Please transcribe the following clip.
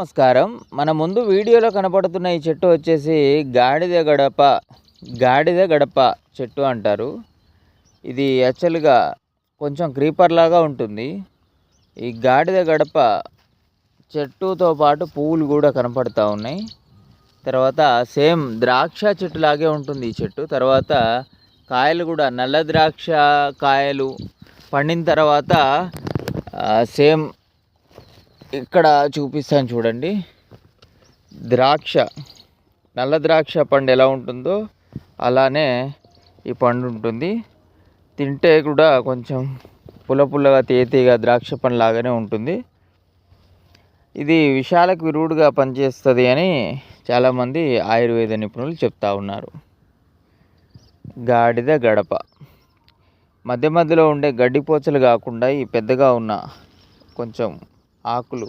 నమస్కారం. మన ముందు వీడియోలో కనపడుతున్న ఈ చెట్టు వచ్చేసి గాడిద గడప గాడిద గడప చెట్టు అంటారు. ఇది యాక్చువల్గా కొంచెం క్రీపర్ లాగా ఉంటుంది. ఈ గాడిద గడప చెట్టుతో పాటు పువ్వులు కూడా కనపడుతూ ఉన్నాయి. తర్వాత సేమ్ ద్రాక్ష చెట్టు లాగే ఉంటుంది ఈ చెట్టు. తర్వాత కాయలు కూడా నల్ల ద్రాక్ష కాయలు పండిన తర్వాత సేమ్ ఇక్కడ చూపిస్తాను చూడండి. ద్రాక్ష నల్ల ద్రాక్ష పండు ఎలా ఉంటుందో అలానే ఈ పండు ఉంటుంది. తింటే కూడా కొంచెం పుల్ల పుల్లగా తేతీగా ద్రాక్ష పండు లాగానే ఉంటుంది. ఇది విషాలకు విరుడుగా పనిచేస్తుంది అని చాలామంది ఆయుర్వేద నిపుణులు చెప్తా ఉన్నారు. గాడిద గడప. మధ్య మధ్యలో ఉండే గడ్డిపోచలు కాకుండా ఈ పెద్దగా ఉన్న కొంచెం ఆకులు